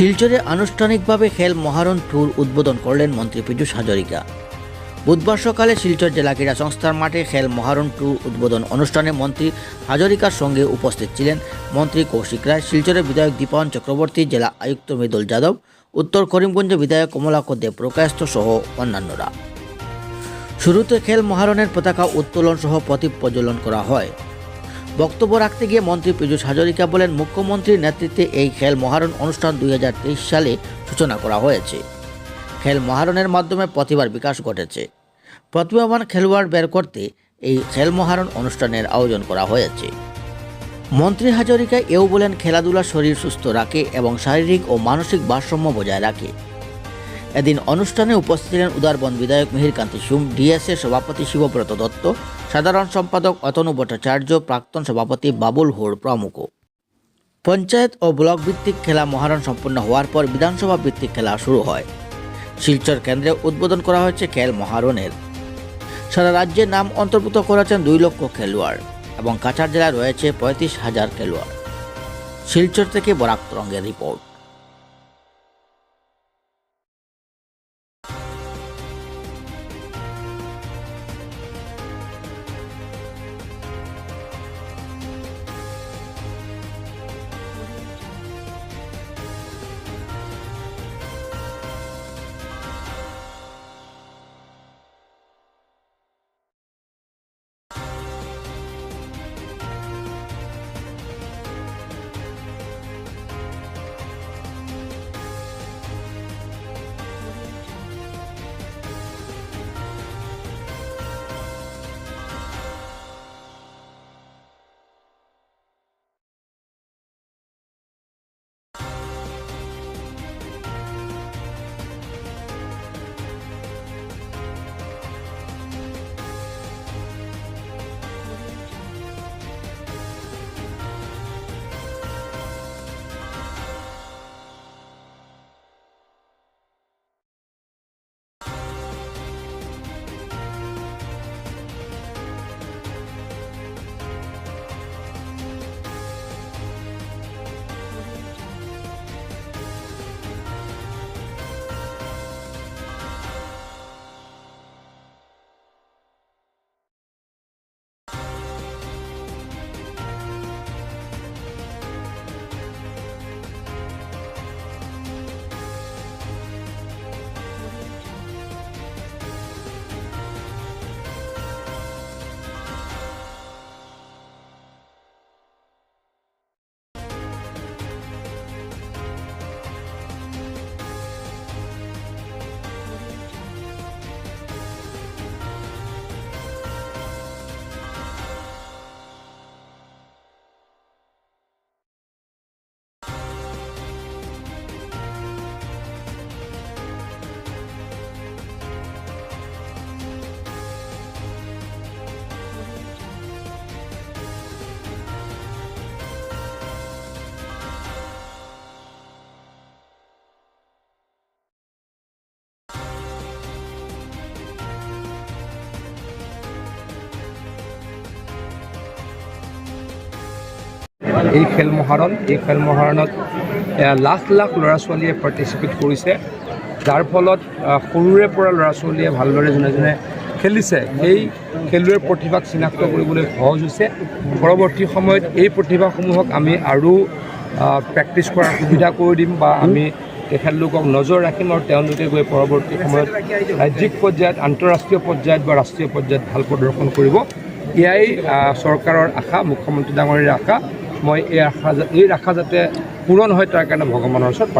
শিলচরে আনুষ্ঠানিকভাবে খেল মহারণ ট্যুর উদ্বোধন করলেন মন্ত্রী পীযূষ হাজরিকা। বুধবার সকালে শিলচর জেলা ক্রীড়া সংস্থার মাঠে খেল মহারণ ট্যুর উদ্বোধন অনুষ্ঠানে মন্ত্রী হাজরিকার সঙ্গে উপস্থিত ছিলেন মন্ত্রী কৌশিক রায়, শিলচরের বিধায়ক দীপায়ন চক্রবর্তী, জেলা আয়ুক্ত মৃদুল যাদব, উত্তর করিমগঞ্জের বিধায়ক কমলাক্ষ দেব প্রকাশস্থ সহ অন্যান্যরা। শুরুতে খেল মহারণের পতাকা উত্তোলন সহ প্রতীপ প্রজ্বলন করা হয়। বক্তব্য রাখতে গিয়ে মন্ত্রী পীযূষ হাজরিকা বলেন, মুখ্যমন্ত্রীর নেতৃত্বে এই খেল মহারণ অনুষ্ঠান দুই হাজার তেইশ সালে সূচনা করা হয়েছে। খেল মহারণের মাধ্যমে প্রতিভার বিকাশ ঘটেছে। প্রতিভাবান খেলোয়াড় বের করতে এই খেল মহারণ অনুষ্ঠানের আয়োজন করা হয়েছে। মন্ত্রী হাজরিকা এও বলেন, খেলাধুলা শরীর সুস্থ রাখে এবং শারীরিক ও মানসিক ভারসাম্য বজায় রাখে। এদিন অনুষ্ঠানে উপস্থিত ছিলেন উদারবন বিধায়ক মিহিরকান্তি সুম, ডিএসএ সভাপতি শিবব্রত দত্ত সাধারণ সম্পাদক অতনু ভট্টাচার্য, প্রাক্তন সভাপতি বাবুল হোড় প্রমুখ। পঞ্চায়েত ও ব্লক ভিত্তিক খেলা মহারণ সম্পন্ন হওয়ার পর বিধানসভা ভিত্তিক খেলা শুরু হয়। শিলচর কেন্দ্রে উদ্বোধন করা হয়েছে খেল মহারণের। সারা রাজ্যে নাম অন্তর্ভুক্ত করেছেন দুই লক্ষ খেলোয়াড় এবং কাছাড় জেলায় রয়েছে পঁয়ত্রিশ হাজার খেলোয়াড়। শিলচর থেকে বরাক তরঙ্গের রিপোর্ট। এই খেল মহাৰণ এই খেল মহাৰণত লাখ লাখ ল'ৰা ছোৱালীয়ে পাৰ্টিচিপেট কৰিছে। যাৰ ফলত সৰুৰে পৰা ল'ৰা ছোৱালীয়ে ভালদৰে যোনে যোনে খেলিছে, সেই খেলুৱৈৰ প্ৰতিভাক চিনাক্ত কৰিবলৈ সহজ হৈছে। পৰৱৰ্তী সময়ত এই প্ৰতিভাসমূহক আমি আৰু প্ৰেক্টিছ কৰাৰ সুবিধা কৰি দিম বা আমি তেখেতলোকক নজৰ ৰাখিম আৰু তেওঁলোকে গৈ পৰৱৰ্তী সময়ত ৰাজ্যিক পৰ্যায়ত, আন্তঃৰাষ্ট্ৰীয় পৰ্যায়ত বা ৰাষ্ট্ৰীয় পৰ্যায়ত ভালো প্ৰদৰ্শন কৰিব। এয়াই চৰকাৰৰ আশা, মুখ্যমন্ত্ৰী ডাঙৰীৰ আশা। মই এই আশা এই আশা যাতে পূৰণ হয় তাৰ কাৰণে ভগৱানৰ ওচৰত